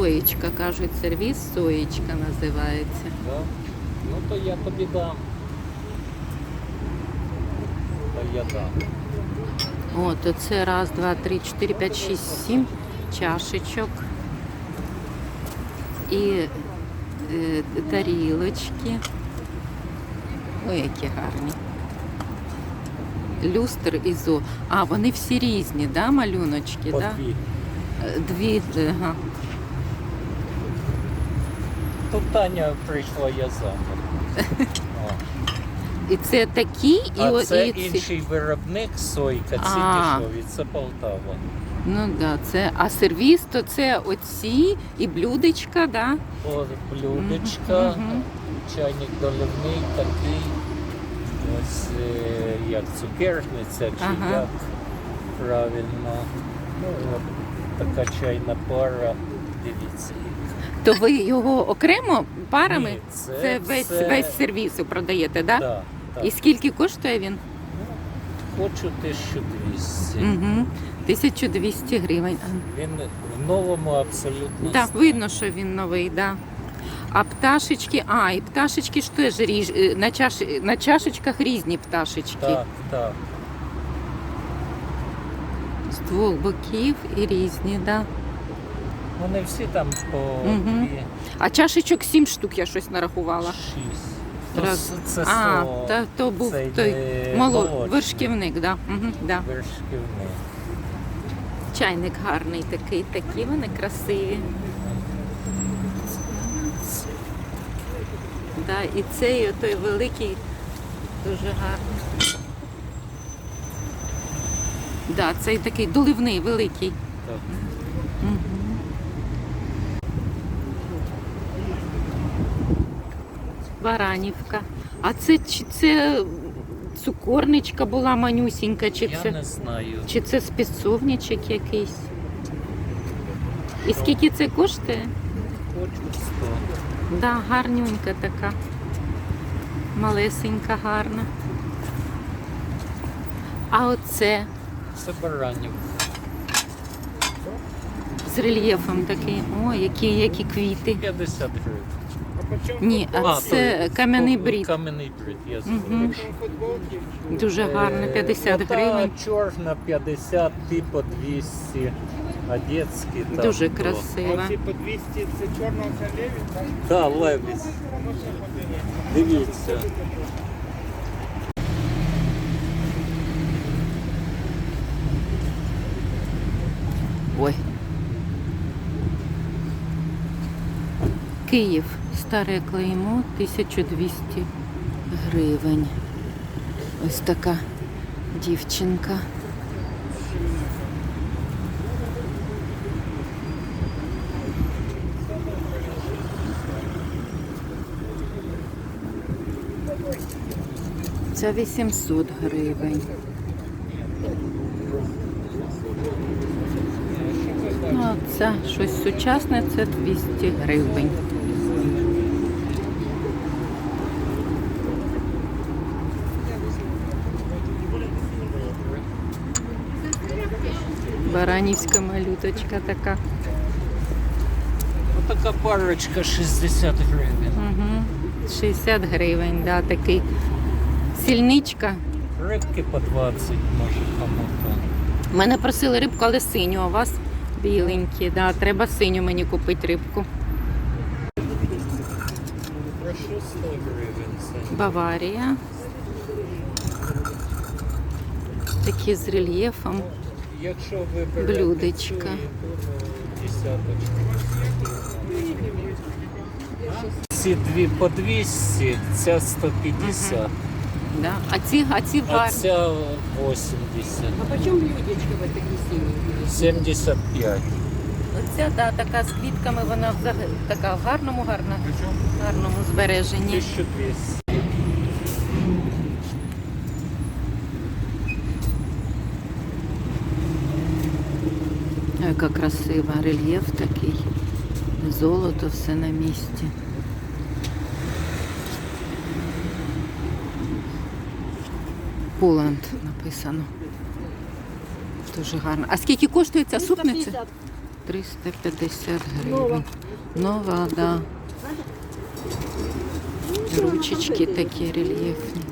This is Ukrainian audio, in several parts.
Соєчка, кажуть, сервіс соєчка називається. Да? Ну то я тобі дам. То я дам. О, то це раз, два, три, чотири, п'ять, шість, сім чашечок. І е, тарілочки. Ой, які гарні. Люстр і зо. А, вони всі різні, да, малюночки, По да? дві. Е, Дві, ага. Тут Таня прийшла, я замок. І це такі, і, А це і ці. інший виробник сойка, ці дешеві, це Полтава. Ну да, це. А сервіс, то це оці і блюдечка, да? О, блюдечка, Мгм. чайник доливний такий. Ось е, як цукерниця чи Ага. як правильно. Ну, от така чайна пара. Дивіться. То ви його окремо парами? Ні, це, Це весь це- весь сервіс ви продаєте, да? Да, так. І скільки коштує він? Хочу 1200. Угу. 1200 гривень. Він в новому абсолютно. Так, видно, що він новий, да. А пташечки, а, і пташечки ж теж ріж, е, на, чаш, на чашечках різні пташечки. Так, так. З двох боків і різні, да. Вони всі там по Мгм. дві, А чашечок сім штук я щось нарахувала. шість. Ну, Раз. с- Це а, со- та, то був це той йде мало, молочний. вершківник, да. Угу, да. Вершківний. Чайник гарний такий, такі вони красиві. Да, і цей той великий дуже гарний. Да, цей такий доливний, великий. Так. Мгм. Баранівка. А це чи це цукорничка була манюсінька, чи Я це? не знаю. Чи це спецовничок якийсь? І скільки це коштує? Хочу 100. Да, гарнюнька така. Малесенька, гарна. А оце Це баранів. з рельєфом такий. О, які, які квіти. 50 гривень. Ні, а це кам'яний брід. Кам'яний брід, я забув. Дуже гарно, 50 Е, ота гривень. чорна 50, типу 200, а детські там Дуже красива. Оці по 200 це чорного це леві, так? Да, левіс. Дивіться. Ой. Київ. Старе клеймо 1200 гривень. Ось така дівчинка. Це 800 гривень. Ну, а це щось сучасне, це 200 гривень. Баранівська малюточка така. Отака парочка 60 гривень. Угу. 60 гривень, да, такий. Сільничка. Рибки по 20, може кому-то. Мене просили рибку, але синю, а у вас біленькі. Да, треба синю мені купити рибку. Прошу 100 гривень. Баварія. Такі з рельєфом. Якщо ви Блюдечка. десяточку. Ці дві по 200, ця 150, Да. А ці, а ці а гарні. ця 80. А по чому блюдечка ви такі сині? 75. Оця да, така з квітками, вона взагалі така в гарному, гарна, гарному збереженні. 1200. Яка красива, рельєф такий. Золото все на місці. Поланд написано. Дуже гарно. А скільки коштує ця супниця? 350 гривень. Нова, да. Ручечки такі рельєфні.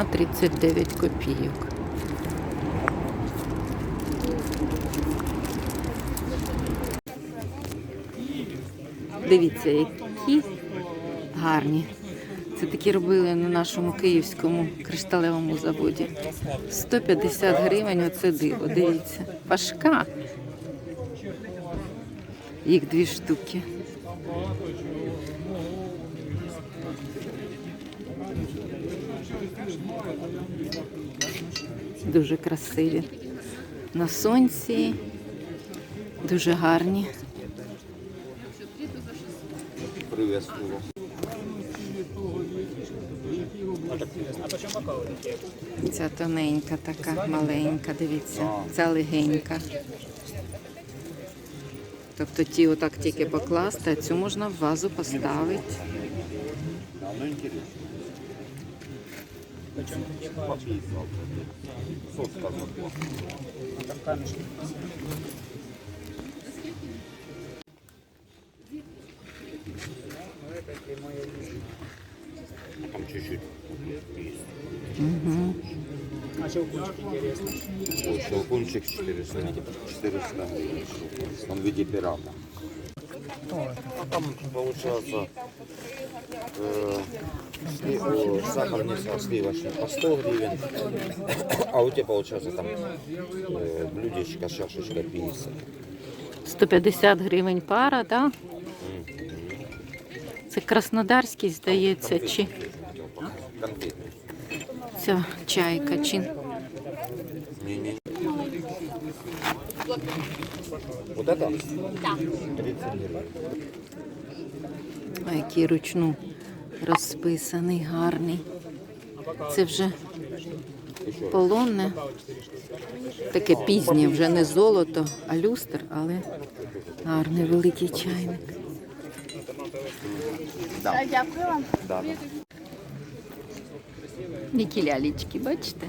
Ціна 39 копійок. Дивіться, які гарні. Це такі робили на нашому київському кришталевому заводі. 150 гривень оце диво. Дивіться. Пашка. Їх дві штуки. Дуже красиві. На сонці. Дуже гарні. Ця тоненька така, маленька, дивіться. Ця легенька. Тобто ті отак тільки покласти, а цю можна в вазу поставити. Оно интересно. Пописал. Сос сказал. Там чуть-чуть есть. А щелкунчик интересно. Ой, щелкунчик 400, 400 гривен. Он в виде пирата. А там получается э, сли- о, сахарный сок сливочный по 100 гривен, а у тебя получается там э, блюдечко, шашечка 50. 150 гривень пара, так? Це краснодарський, здається, чи Конфетный. ця чайка, чи Не-не. Вот это? Да. 30 гривен. А який ручну Розписаний, гарний. Це вже полонне. Таке пізнє, вже не золото, а люстр, але гарний великий чайник. Да. Да, да. Які лялічки, бачите?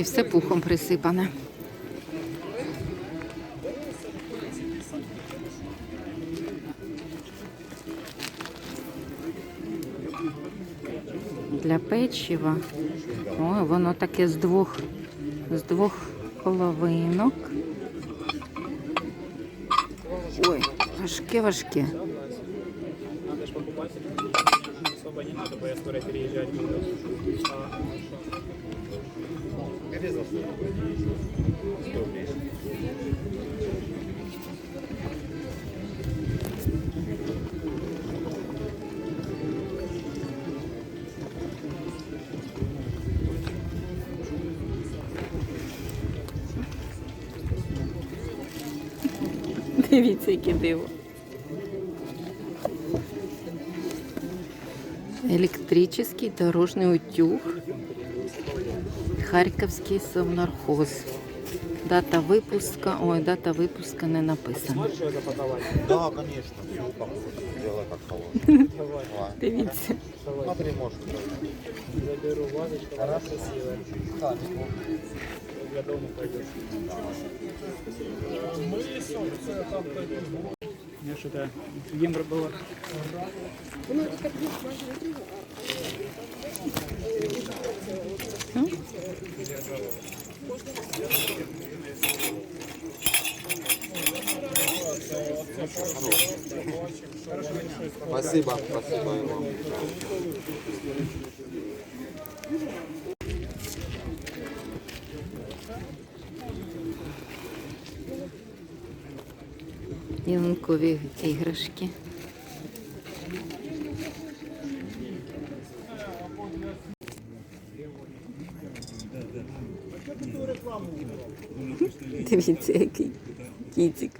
І все пухом присипане. Для печива. Ой, воно таке з двох, з двох половинок. Ой, важке, важке. Же. Особо не надо, бо я скоро переезжать буду. А, Дивіться, яке диво. Электрический дорожный утюг. Харьковский совнархоз. Дата выпуска, Ой, дата выпуска не написана. Да, конечно. Дивіться. Смотри, можна. Заберу вазочку, вона красива. Так, для дому пойдеш. Ми там пойдемо. Я что-то евро было. Спасибо, спасибо вам. Ялинкові іграшки. Дивіться, який кітик.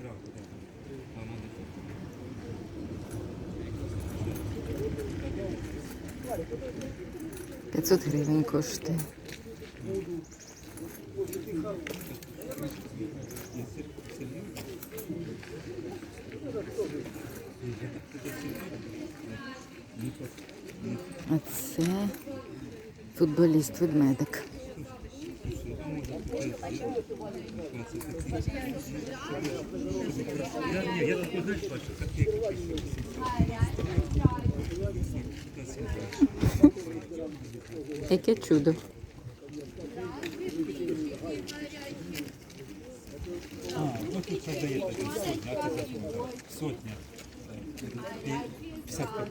500 гривень коштує. А це футболіст ведмедик. Яке чудо. А, ну тут продається десь сотня, а це сотня. Е, і 50 копійок продають.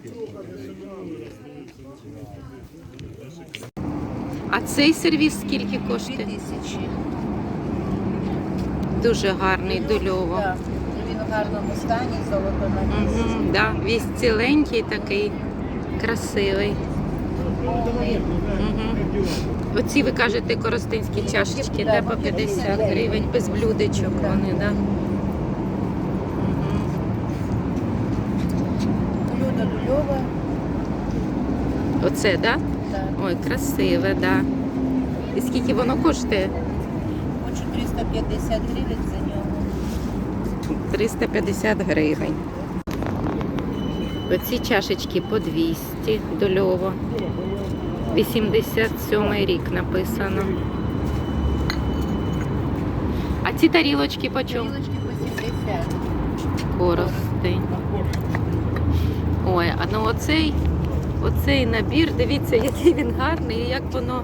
А цей сервіс скільки коштує? тисячі. Дуже гарний до льова. Так. Він в гарному стані, золото на місці. Да. Весь ціленький такий, красивий. Оці ви кажете коростинські чашечки, де по 50 гривень, без блюдечок вони, да? Оце, да? Так. Ой, красиве, да. І скільки воно коштує? Хочу 350 гривень за нього. 350 гривень. Оці чашечки по 200 до льова. 87 рік написано. А ці тарілочки по чому? Тарілочки по 70. Коростень. Ой, а ну оцей, оцей набір, дивіться, який він гарний, і як воно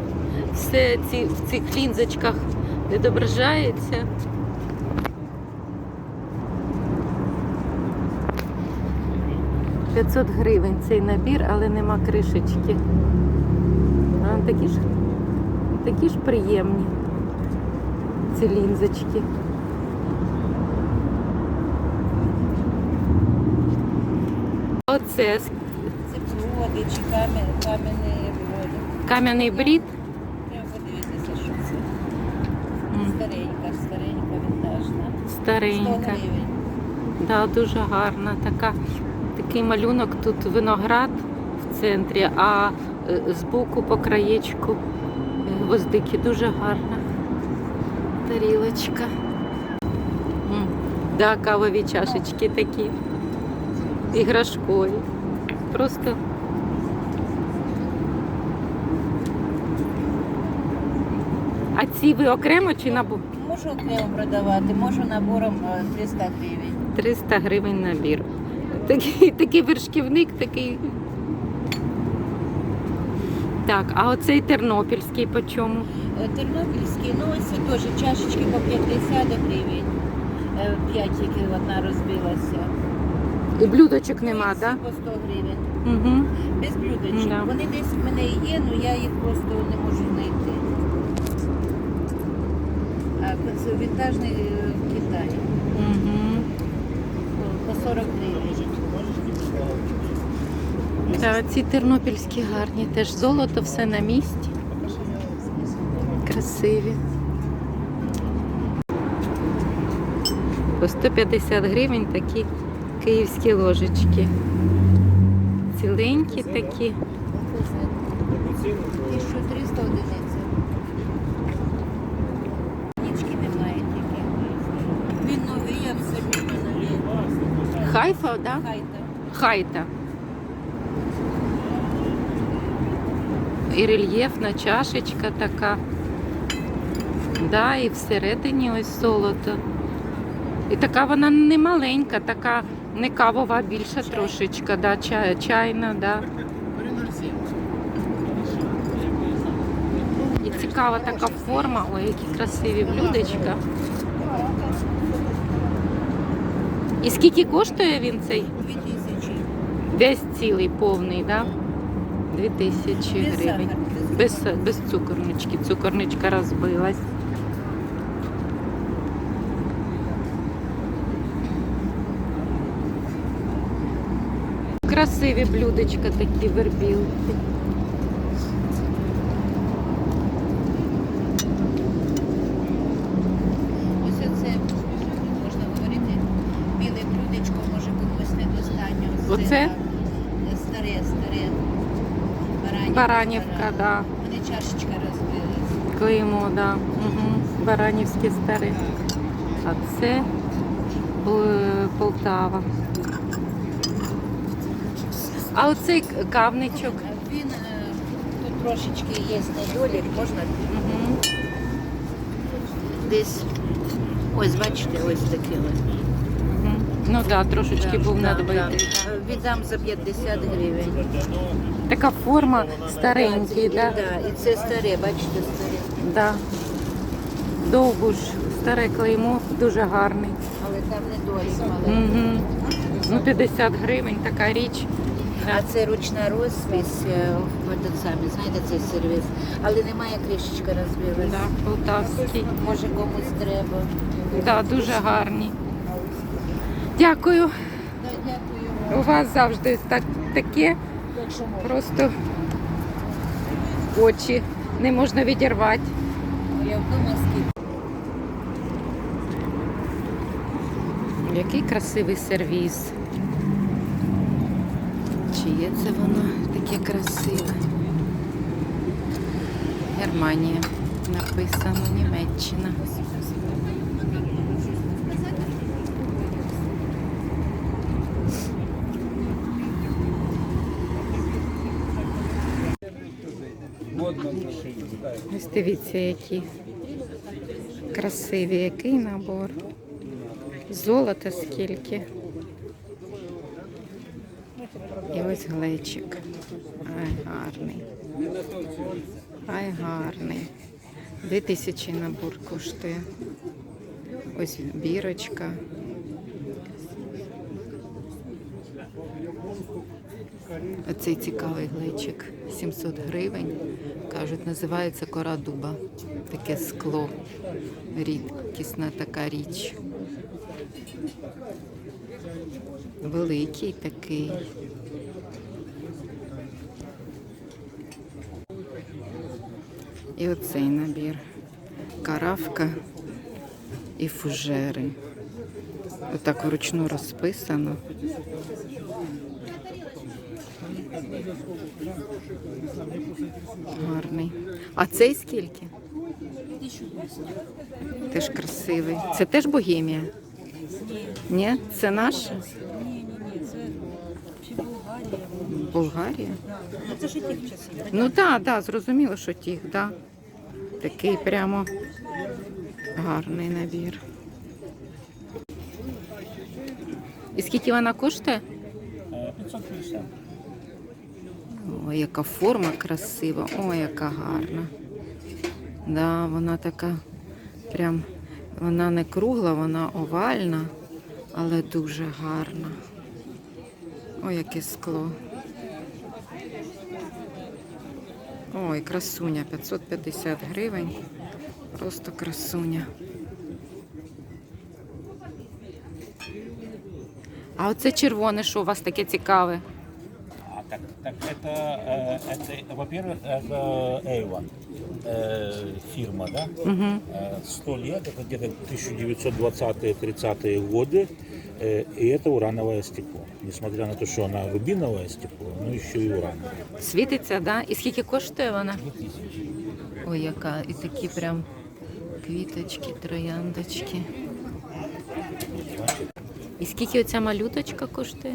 все ці, в цих лінзочках відображається. «500 гривень цей набір, але нема кришечки. А, такі ж, такі ж приємні ці лінзочки. Оце Чи кам'яні кам'яні води. кам'яний брід. Треба подивитися, що це. Старенька, старенька, вінтажна. 100 Старенька. гривень. Да, дуже гарна. Така, такий малюнок тут виноград в центрі, а е, збоку по краєчку е, гвоздики. Дуже гарна тарілочка. Да, кавові чашечки такі. Іграшкові. Просто А ці ви окремо чи набор? Можу окремо продавати, можу набором е, 300 гривень. 300 гривень набір. Такий, такий вершківник, такий. Так, а оцей тернопільський по чому? Е, Тернопільський, ну ось теж чашечки по 50 гривень. Е, П'ять тільки одна розбилася. І блюдочок нема, так? по 100 гривень. Угу. Без блюдочок. Да. Вони десь в мене є, але я їх просто не можу Вінтажний е, Китай. Угу. По- По 40 гривень. Та ці тернопільські гарні, теж золото, все на місці. Красиві. По 150 гривень такі київські ложечки. Ціленькі такі. 1300 одиниця. Нічки немає тільки. Він новий, абсолютно новий. Хайфа? Да? Хайта. Хайта. І рельєфна чашечка така. Да, і всередині ось золото. І така вона не маленька, така не кавова, більша трошечка, да, чай, чайна, да. І цікава така форма, ой, які красиві блюдечка. І скільки коштує він цей? 2000. Весь цілий повний, да? 2000 Без гривень. сахара, без Без, без цукорнички. Цукорничка розбилась. Красиві блюдечка такі вербілки. Ось оце можна говорити. Біле блюдечко може комусь недостатньо. Це, Оце? Старе, старе. Баранівка, да. Вони чашечка розбились. Клеймо, да. Угу. Баранівські старі. А це Полтава. А оцей кавничок. Він е, тут трошечки є недолік, можна Угу. десь. Ось бачите, ось таке ось. Ну так, да, трошечки був Да, надбитий. да. Віддам за 50 гривень. Така форма старенький, да? да? Да, і це старе, бачите, старе. Да. Довбуш, старе клеймо, дуже гарний. Але там недолік маленький. Угу. Ну, 50 гривень, така річ. А це ручна розпись, е, самі, знаєте, цей сервіс. Але немає кришечка розбилась. Да, полтавський. Може комусь треба. Да, дуже гарні. Дякую. У вас завжди так, таке просто очі не можна відірвати. Я вдома. Який красивий сервіс. Чи є це воно таке красиве? Германія. Написано Німеччина. Ось дивіться, які красиві, який набор. Золота скільки. І ось глечик. Ай, гарний. Ай, гарний. Дві тисячі набор коштує. Ось бірочка. Оцей цікавий глечик. 700 гривень. Кажуть, називається кора дуба. Таке скло. Рідкісна така річ. Великий такий. І оцей набір. Каравка і фужери. Отак вручну розписано. Гарний. А цей скільки? Теж красивий. Це теж богемія? Ні, це наше? Болгарія? Це ж тих часів. Ну так, да, зрозуміло, що тих, да. Такий прямо гарний набір. І скільки вона коштує? 550. Ой, яка форма красива, ой, яка гарна. Да, вона така прям, вона не кругла, вона овальна, але дуже гарна. Ой, яке скло. Ой, красуня, 550 гривень. Просто красуня. А оце червоне, що у вас таке цікаве? А, так, так это, э, это во-первых, это Avon э, фирма, да? Угу. Э, 100 лет, это где-то 1920-30-е годы, э, и это урановое стекло. Несмотря на то, что она рубиновое стекло, но еще и урановое. Світиться, да? І скільки коштує вона? Ой, яка. І такі прям квіточки, трояндочки. І скільки оця малюточка коштує?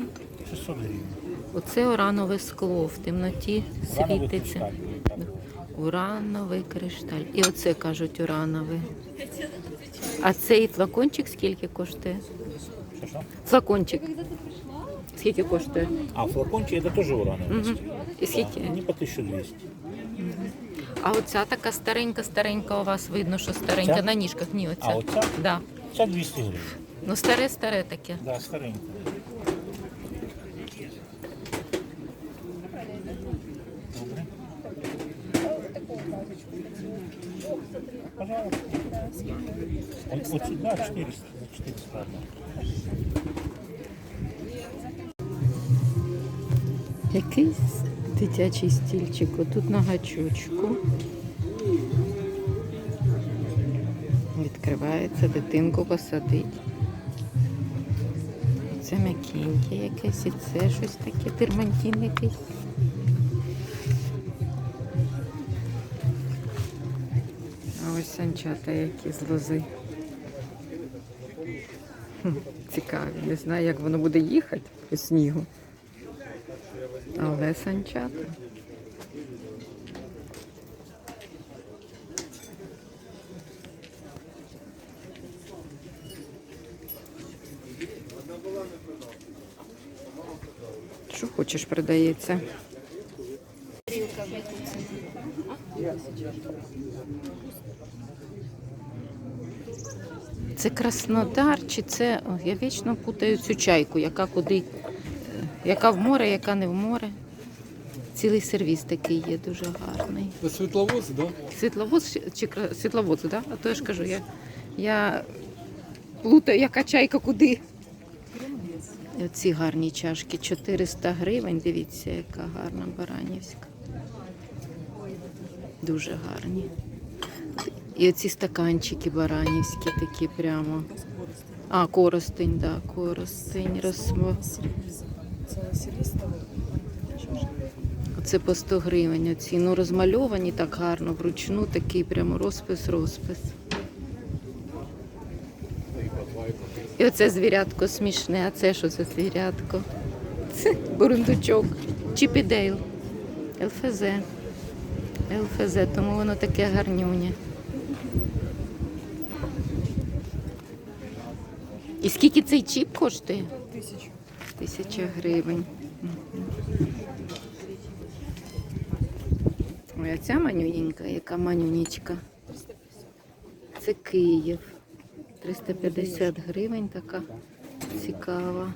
600 гривен. Оце уранове скло в темноті світиться. Урановий кришталь. І оце кажуть урановий. А цей флакончик скільки коштує? Флакончик. Скільки коштує? А флакончик это тоже урановое Угу. І скільки? Они по 1200. А оця така старенька-старенька у вас видно, що старенька Ця? на ніжках. Ні, оця. А оця? Да. Це 200 гривен. Ну, старе-старе таке. Да, старенькая. Пожалуйста. Вот, вот сюда 400, 400 одна. Якийсь дитячий стільчик. Отут на гачочку. Відкривається, дитинку посадить. Це м'якеньке якесь, і це щось таке, термантин якийсь. Санчата які з лози. Цікаві. Не знаю, як воно буде їхати по снігу. Але санчата. Що хочеш, продається. Це Краснодар, чи це. О, я вічно путаю цю чайку, яка куди, е, яка в море, яка не в море. Цілий сервіс такий є, дуже гарний. Світловоз, да? Світловоз чи- світловоз, да? А то я ж кажу, я, я плутаю, яка чайка куди. І Оці гарні чашки 400 гривень. Дивіться, яка гарна баранівська. Дуже гарні. І оці стаканчики баранівські такі прямо. А, коростень, да, коростень. Розсмо... Оце по 100 гривень. Оці. Ну, розмальовані так гарно, вручну такий прямо розпис-розпис. І оце звірятко смішне, а це що за звірятко? Це бурундучок. Чіпідейл. ЛФЗ. ЛФЗ, тому воно таке гарнюнє. І скільки цей чіп коштує? Тисячу. Тисяча гривень. Ой, а ця манюненька, яка манюнічка. Це Київ. 350 гривень така цікава.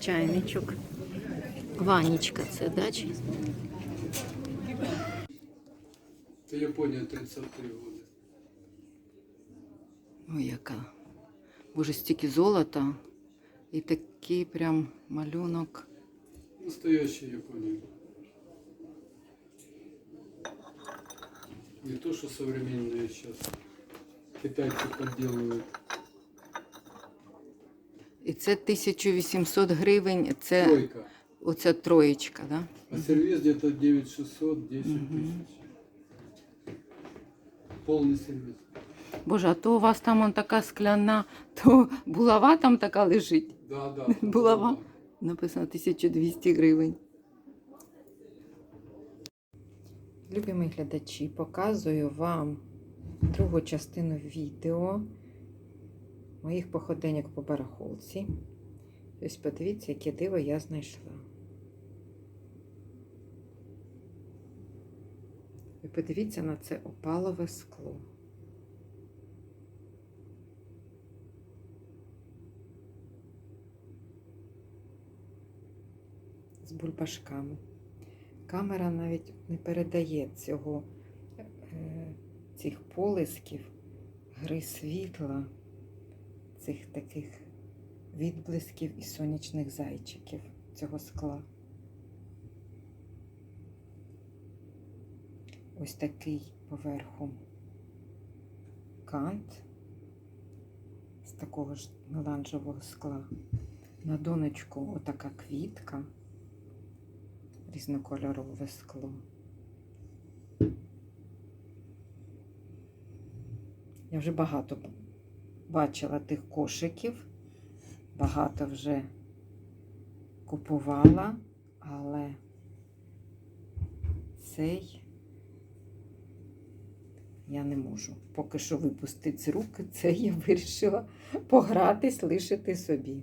Чайничок. Ванічка це, да? чи? Це Японія 33 роки. Ой, яка. Боже, стільки золота. І такий прям малюнок. Настоящая Япония. Не то, что современные сейчас. Китайцы подделывают. І це 1800 гривень. Це Тройка. оця троєчка, да? А сервис где-то 9600, 10 тысяч. Полный сервис. Боже, а то у вас там он така скляна, то булава там така лежить. Да, да. Булава. Написано 1200 гривень. Любі глядачі, показую вам другу частину відео моїх походеньок по барахолці. Ось подивіться, яке диво я знайшла. Ви подивіться на це опалове скло. з бульбашками. Камера навіть не передає цього, е, цих полисків, гри світла, цих таких відблисків і сонячних зайчиків цього скла. Ось такий поверху кант з такого ж меланжевого скла. На донечку отака квітка різнокольорове скло. Я вже багато бачила тих кошиків, багато вже купувала, але цей я не можу поки що випустити з руки, це я вирішила погратись, лишити собі.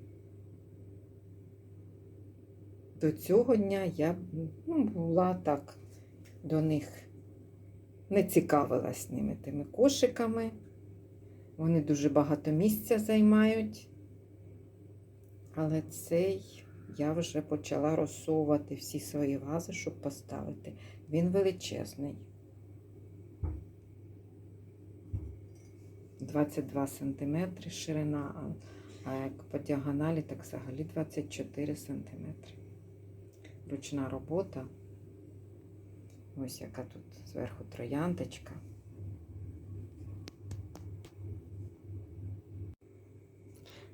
До цього дня я ну, була так до них, не цікавилась ними тими кошиками. Вони дуже багато місця займають. Але цей я вже почала розсовувати всі свої вази, щоб поставити. Він величезний. 22 см ширина, а- як по діагоналі, так взагалі 24 см. Ручна робота. Ось яка тут зверху трояндочка.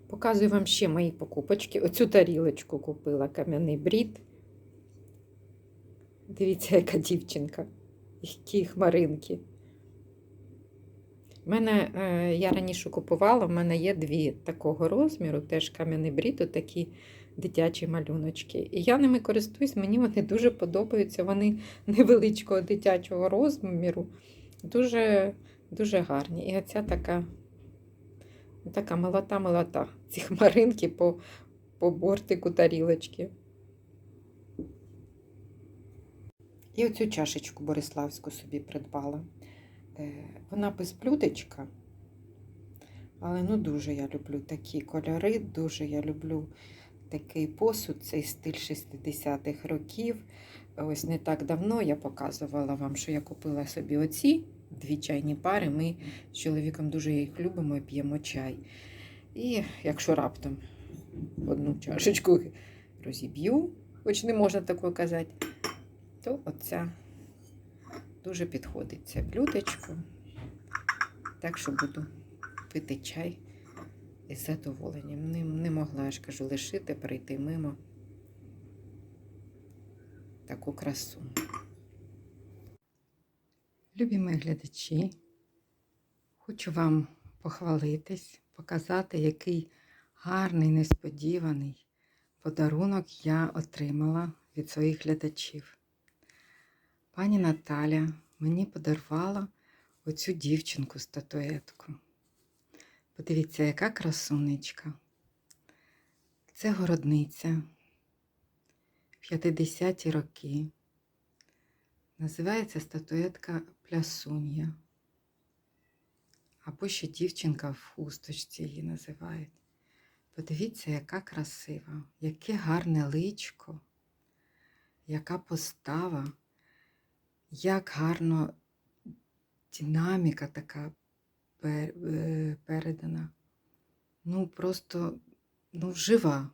Показую вам ще мої покупочки. Оцю тарілочку купила кам'яний брід. Дивіться, яка дівчинка. Які хмаринки. У мене, е, я раніше купувала, в мене є дві такого розміру, теж кам'яний брід, такі дитячі малюночки. І я ними користуюсь, мені вони дуже подобаються. Вони невеличкого дитячого розміру, дуже, дуже гарні. І оця така, така молота-молота. Ці хмаринки по, по бортику тарілочки. І оцю чашечку Бориславську собі придбала. Е, Вона без блюдечка, але ну дуже я люблю такі кольори, дуже я люблю такий посуд, цей стиль 60-х років. Ось не так давно я показувала вам, що я купила собі оці дві чайні пари. Ми з чоловіком дуже їх любимо і п'ємо чай. І якщо раптом одну чашечку розіб'ю, хоч не можна такого казати, то оця дуже підходить це блюдечко. Так що буду пити чай із задоволенням. Не, не могла, я ж кажу, лишити, перейти мимо таку красу. Любі мої глядачі, хочу вам похвалитись, показати, який гарний, несподіваний подарунок я отримала від своїх глядачів. Пані Наталя мені подарувала оцю дівчинку статуетку. Подивіться, яка красунечка. Це городниця 50-ті роки. Називається статуетка Плясун'я. Або ще дівчинка в хусточці її називають. Подивіться, яка красива, яке гарне личко, яка постава, як гарно динаміка така е, передана. Ну, просто ну, жива.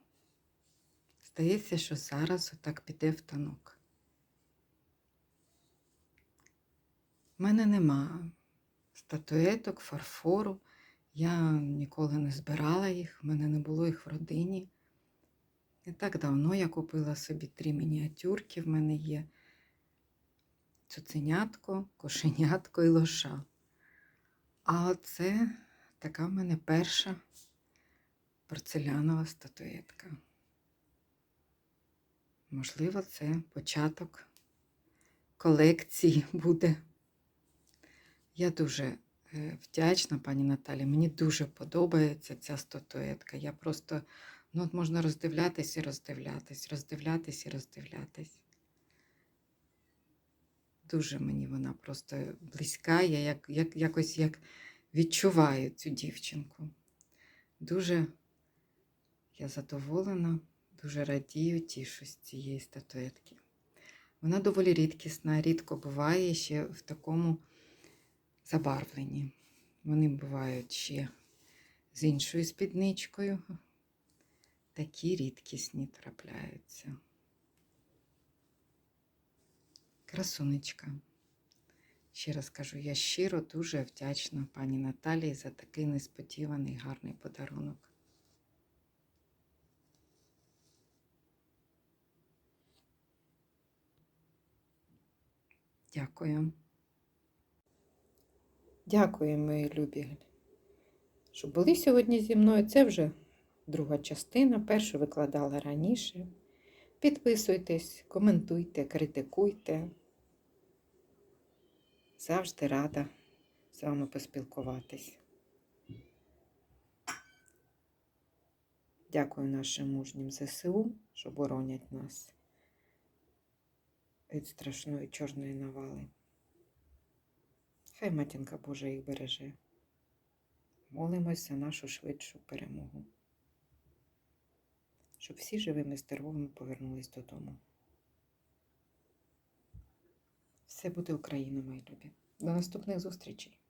Здається, що зараз отак піде в танок. У мене нема статуеток, фарфору. Я ніколи не збирала їх, в мене не було їх в родині. Не так давно я купила собі три мініатюрки, в мене є цуценятко, кошенятко і лоша. А це така в мене перша порцелянова статуетка. Можливо, це початок колекції буде. Я дуже е, вдячна, пані Наталі. Мені дуже подобається ця статуетка. Я просто, ну, от можна роздивлятись і роздивлятись, роздивлятись і роздивлятись. Дуже мені вона просто близька. Я як, як, якось як відчуваю цю дівчинку. Дуже я задоволена, дуже радію, тішусь цієї статуетки. Вона доволі рідкісна, рідко буває ще в такому забарвленні. Вони бувають ще з іншою спідничкою. Такі рідкісні трапляються. Красунечка. Ще раз кажу, я щиро дуже вдячна пані Наталії за такий несподіваний гарний подарунок. Дякую. Дякую, мої любі, що були сьогодні зі мною. Це вже друга частина. Першу викладала раніше. Підписуйтесь, коментуйте, критикуйте. Завжди рада з вами поспілкуватись. Дякую нашим мужнім ЗСУ, що боронять нас від страшної чорної навали. Хай матінка Божа їх береже. Молимось за нашу швидшу перемогу. Щоб всі живими здоровими повернулись додому. Все буде Україна, мої любі. До наступних зустрічей!